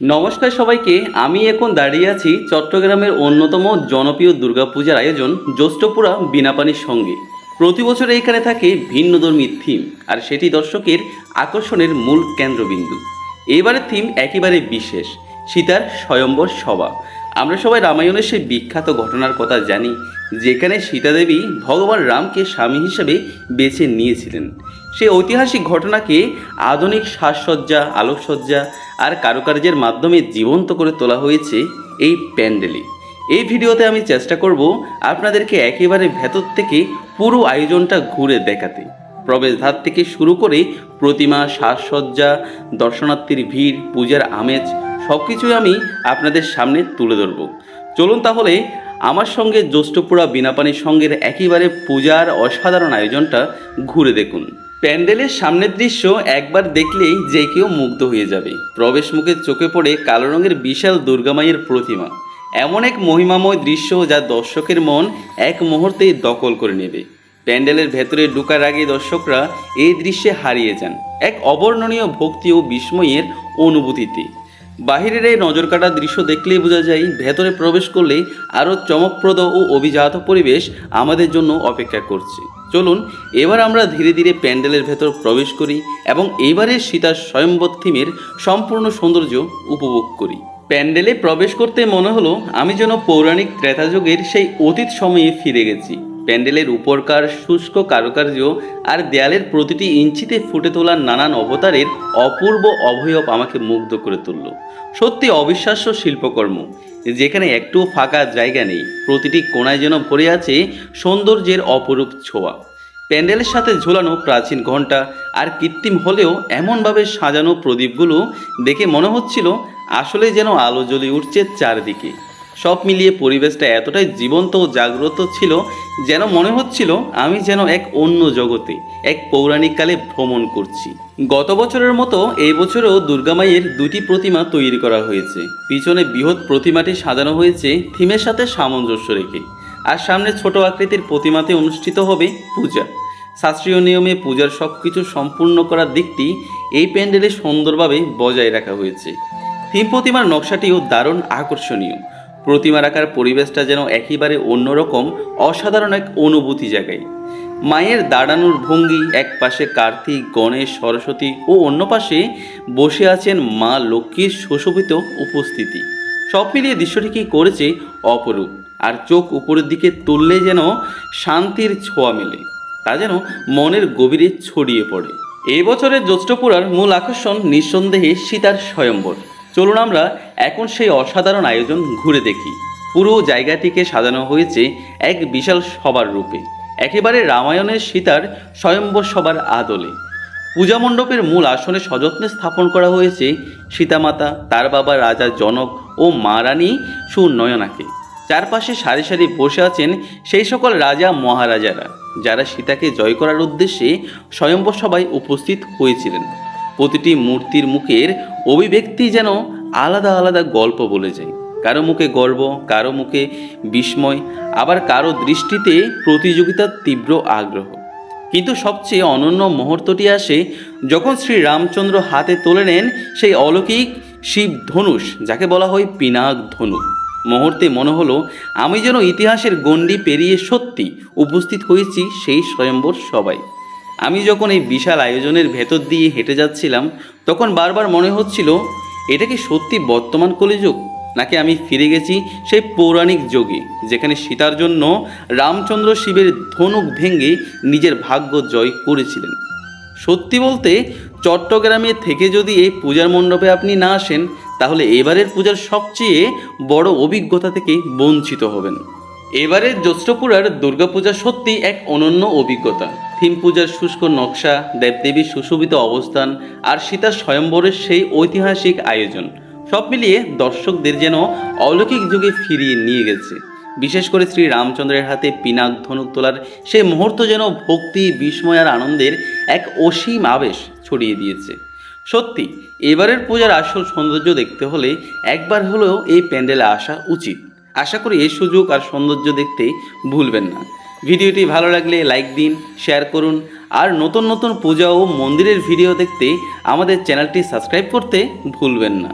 নমস্কার সবাইকে, আমি এখন দাঁড়িয়ে আছি চট্টগ্রামের অন্যতম জনপ্রিয় দুর্গাপূজার আয়োজন জ্যৈষ্ঠপুরা বিনাপানির সঙ্গে। প্রতি বছর এখানে থাকে ভিন্নধর্মী থিম আর সেটি দর্শকের আকর্ষণের মূল কেন্দ্রবিন্দু। এবারের থিম একেবারে বিশেষ, সীতার স্বয়ম্বর সভা। আমরা সবাই রামায়ণের সেই বিখ্যাত ঘটনার কথা জানি, যেখানে সীতাদেবী ভগবান রামকে স্বামী হিসেবে বেছে নিয়েছিলেন। সেই ঐতিহাসিক ঘটনাকে আধুনিক সাজসজ্জা, আলোকসজ্জা আর কারুকার্যের মাধ্যমে জীবন্ত করে তোলা হয়েছে এই প্যান্ডেলে এই ভিডিওতে আমি চেষ্টা করব আপনাদেরকে একেবারে ভেতর থেকে পুরো আয়োজনটা ঘুরে দেখাতে। প্রবেশদ্বার থেকে শুরু করে প্রতিমা, সাজসজ্জা, দর্শনার্থীর ভিড়, পূজার আমেজ সব কিছুই আমি আপনাদের সামনে তুলে ধরব। চলুন তাহলে আমার সঙ্গে জ্যৈষ্ঠপুরা বিনাপানির সঙ্গের একেবারে পূজার অসাধারণ আয়োজনটা ঘুরে দেখুন। প্যান্ডেলের সামনের দৃশ্য একবার দেখলেই যে কেউ মুগ্ধ হয়ে যাবে। প্রবেশ মুখে চোখে পড়ে কালো রঙের বিশাল দুর্গামায়ের প্রতিমা। এমন এক মহিমাময় দৃশ্য যা দর্শকের মন এক মুহূর্তেই দখল করে নেবে। প্যান্ডেলের ভেতরে ঢুকার আগে দর্শকরা এই দৃশ্যে হারিয়ে যান। এক অবর্ণনীয় ভক্তি ও বিস্ময়ের অনুভূতিতে। বাহিরের এই নজর কাটা দৃশ্য দেখলেই বোঝা যায়, ভেতরে প্রবেশ করলে আরও চমকপ্রদ ও অভিজাত পরিবেশ আমাদের জন্য অপেক্ষা করছে। চলুন, এবার আমরা ধীরে ধীরে প্যান্ডেলের ভেতর প্রবেশ করি এবং এবারের সীতার স্বয়ম্বর থিমের সম্পূর্ণ সৌন্দর্য উপভোগ করি। প্যান্ডেলে প্রবেশ করতে মনে হলো, আমি যেন পৌরাণিক ত্রেতাযুগের সেই অতীত সময়ে ফিরে গেছি। প্যান্ডেলের উপরকার, শুষ্ক কারুকার্য আর দেয়ালের প্রতিটি ইঞ্চিতে ফুটে তোলা নানান অবতারের অপূর্ব অভয়ব আমাকে মুগ্ধ করে তুলল। সত্যি অবিশ্বাস্য শিল্পকর্ম। যেখানে একটুও ফাঁকা জায়গা নেই। প্রতিটি কোণায় যেন ভরে আছে সৌন্দর্যের অপরূপ ছোঁয়া। প্যান্ডেলের সাথে ঝোলানো প্রাচীন ঘণ্টা আর কৃত্রিম হলেও এমনভাবে সাজানো প্রদীপগুলো দেখে মনে হচ্ছিল আসলে যেন আলো জ্বলে উঠছে চারদিকে। সব মিলিয়ে পরিবেশটা এতটাই জীবন্ত ও জাগ্রত ছিল যেন মনে হচ্ছিল আমি যেন এক অন্য জগতে, এক পৌরাণিক কালে ভ্রমণ করছি। গত বছরের মতো এই বছরও দুর্গামাইয়ের দুটি প্রতিমা তৈরি করা হয়েছে। পিছনে বৃহৎ প্রতিমাটি সাজানো হয়েছে থিমের সাথে সামঞ্জস্য রেখে। আর সামনে ছোট আকৃতির প্রতিমাতে অনুষ্ঠিত হবে পূজা। শাস্ত্রীয় নিয়মে পূজার সব কিছু সম্পূর্ণ করার দিকটি এই প্যান্ডেলে সুন্দরভাবে বজায় রাখা হয়েছে। থিম প্রতিমার নকশাটিও দারুণ আকর্ষণীয়। প্রতিমা রাখার পরিবেশটা যেন একেবারে অন্যরকম, অসাধারণ এক অনুভূতি জায়গায় মায়ের দাঁড়ানোর ভঙ্গি এক পাশে কার্তিক, গণেশ, সরস্বতী ও অন্য পাশে বসে আছেন মা লক্ষ্মীর সুশোভিত উপস্থিতি। সব মিলিয়ে দৃশ্যটি কি করেছে? অপরূপ। আর চোখ উপরের দিকে তুললে যেন শান্তির ছোঁয়া মেলে, তা যেন মনের গভীরে ছড়িয়ে পড়ে। এই বছরের জ্যৈষ্ঠপুরার মূল আকর্ষণ নিঃসন্দেহে সীতার স্বয়ম্বর। চলুন আমরা এখন সেই অসাধারণ আয়োজন ঘুরে দেখি। পুরো জায়গাটিকে সাজানো হয়েছে এক বিশাল সবার রূপে। একেবারে রামায়ণের সীতার স্বয়ম্বর সবার আদলে। পূজা মণ্ডপের মূল আসনে সযত্নে স্থাপন করা হয়েছে সীতামাতা, তার বাবা রাজা জনক ও মা রানী সুনয়নাকে। চারপাশে সারি সারি বসে আছেন সেই সকল রাজা মহারাজারা, যারা সীতাকে জয় করার উদ্দেশ্যে স্বয়ম্বর সভায় উপস্থিত হয়েছিলেন। প্রতিটি মূর্তির মুখের অভিব্যক্তি যেন আলাদা আলাদা গল্প বলে যায় কারও মুখে গর্ব, কারও মুখে বিস্ময়, আবার কারও দৃষ্টিতে প্রতিযোগিতার তীব্র আগ্রহ। কিন্তু সবচেয়ে অনন্য মুহূর্তটি আসে যখন শ্রী রামচন্দ্র হাতে তুলে নেন সেই অলৌকিক শিব ধনুষ, যাকে বলা হয় পিনাক ধনুক মুহূর্তে মনে হলো, আমি যেন ইতিহাসের গণ্ডি পেরিয়ে সত্যি উপস্থিত হয়েছি সেই স্বয়ম্বর সবাই। আমি যখন এই বিশাল আয়োজনের ভেতর দিয়ে হেঁটে যাচ্ছিলাম, তখন বারবার মনে হচ্ছিল এটা কি সত্যি বর্তমান কলিযুগ? নাকি আমি ফিরে গেছি সেই পৌরাণিক যুগে, যেখানে সীতার জন্য রামচন্দ্র শিবের ধনুক ভেঙে নিজের ভাগ্য জয় করেছিলেন? সত্যি বলতে, চট্টগ্রামে থেকে যদি এই পূজার মণ্ডপে আপনি না আসেন, তাহলে এবারের পূজার সবচেয়ে বড় অভিজ্ঞতা থেকে বঞ্চিত হবেন। এবারের জ্যৈষ্ঠপুরার দুর্গাপূজা সত্যি এক অনন্য অভিজ্ঞতা। থিম পূজার শুষ্ক নকশা, দেবদেবীর সুশোভিত অবস্থান আর সীতার স্বয়ম্বরের সেই ঐতিহাসিক আয়োজন। সব মিলিয়ে দর্শকদের যেন অলৌকিক যুগে ফিরিয়ে নিয়ে গেছে। বিশেষ করে শ্রী রামচন্দ্রের হাতে পিনাক ধনুক তোলার সেই মুহূর্ত যেন ভক্তি, বিস্ময় আর আনন্দের এক অসীম আবেশ ছড়িয়ে দিয়েছে। সত্যি, এবারের পূজার আসল সৌন্দর্য দেখতে হলে একবার হলেও এই প্যান্ডেলে আসা উচিত। আশা করি এই সুযোগ আর সৌন্দর্য দেখতে ভুলবেন না। ভিডিওটি ভালো লাগলে লাইক দিন শেয়ার করুন, আর নতুন নতুন পূজা ও মন্দিরের ভিডিও দেখতে আমাদের চ্যানেলটি সাবস্ক্রাইব করতে ভুলবেন না।